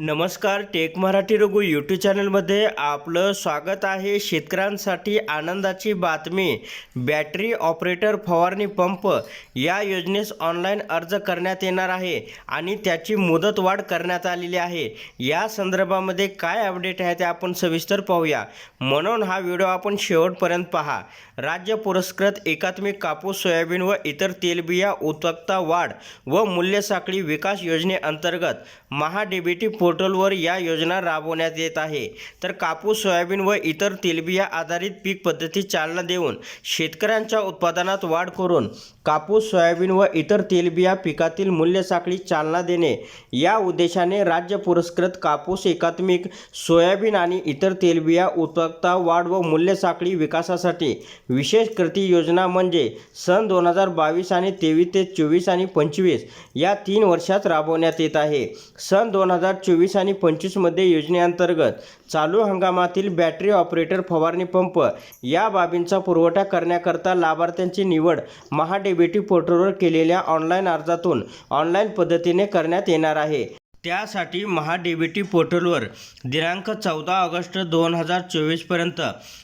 नमस्कार take Marathi Raghu YouTube चॅनलमध्ये आपलं स्वागत आहे शेतकऱ्यांसाठी आनंदाची बातमी. बॅटरी ऑपरेटर फवारणी पंप या योजनेस ऑनलाईन अर्ज करण्यात येणार आहे आणि त्याची मुदतवाढ करण्यात आलेली आहे. या संदर्भामध्ये काय अपडेट आहे ते आपण सविस्तर पाहूया. म्हणून हा व्हिडिओ आपण शेवटपर्यंत पहा. राज्य पुरस्कृत एकात्मिक कापूस सोयाबीन व इतर तेलबिया उत्पक्ता वाढ व मूल्य साखळी विकास योजनेअंतर्गत महाडीबीटी पोर्टलवर या योजना राबवण्यात येत आहे. तर कापूस सोयाबीन व इतर तेलबिया आधारित पीक पद्धती चालना देऊन शेतकऱ्यांच्या उत्पादनात वाढ करून कापूस सोयाबीन व इतर तेलबिया पिकातील मूल्य साखळी चालना देणे. या उद्देशाने राज्य पुरस्कृत कापूस एकात्मिक सोयाबीन आणि इतर तेलबिया उत्पादकता वाढ व मूल्य साखळी विकासासाठी विशेष कृती योजना म्हणजे सन दोन हजार बावीस आणि तेवीस ते चोवीस आणि पंचवीस या तीन वर्षात राबवण्यात येत आहे. सन दोन हजार चोवीस आणि पंचवीसमध्ये योजनेअंतर्गत चालू हंगामातील बॅटरी ऑपरेटर फवारणी पंप या बाबींचा पुरवठा करण्याकरता लाभार्थ्यांची निवड महाडेबेटी पोर्टलवर केलेल्या ऑनलाईन अर्जातून ऑनलाईन पद्धतीने करण्यात येणार आहे. त्यासाठी महाडेबिटी पोर्टलवर दिनांक चौदा ऑगस्ट दोन हजार चोवीसपर्यंत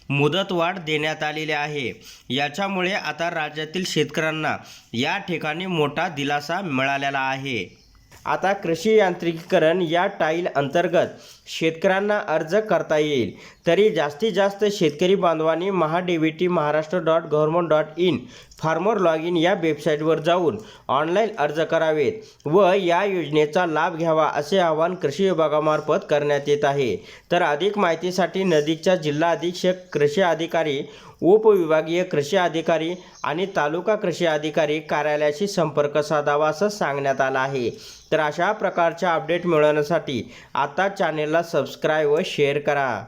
मुदतवाढ देण्यात आलेली आहे. याच्यामुळे आता राज्यातील शेतकऱ्यांना या ठिकाणी मोठा दिलासा मिळालेला आहे. आता कृषी यांत्रिकीकरण या टाईल अंतर्गत शेतकऱ्यांना अर्ज करता येईल. तरी जास्तीत जास्त शेतकरी बांधवांनी MahaDBT Maharashtra dot government dot in farmer log in या वेबसाईटवर जाऊन ऑनलाईन अर्ज करावेत व या योजनेचा लाभ घ्यावा असे आवाहन कृषी विभागामार्फत करण्यात येत आहे. तर अधिक माहितीसाठी नदीकच्या जिल्हा अधीक्षक कृषी अधिकारी उपविभागीय कृषी अधिकारी आणि तालुका कृषी अधिकारी कार्यालयाशी संपर्क साधावा असं सांगण्यात आलं आहे. तर अशा प्रकारच्या अपडेट मिळवण्यासाठी आता चॅनेलला सबस्क्राईब व शेअर करा.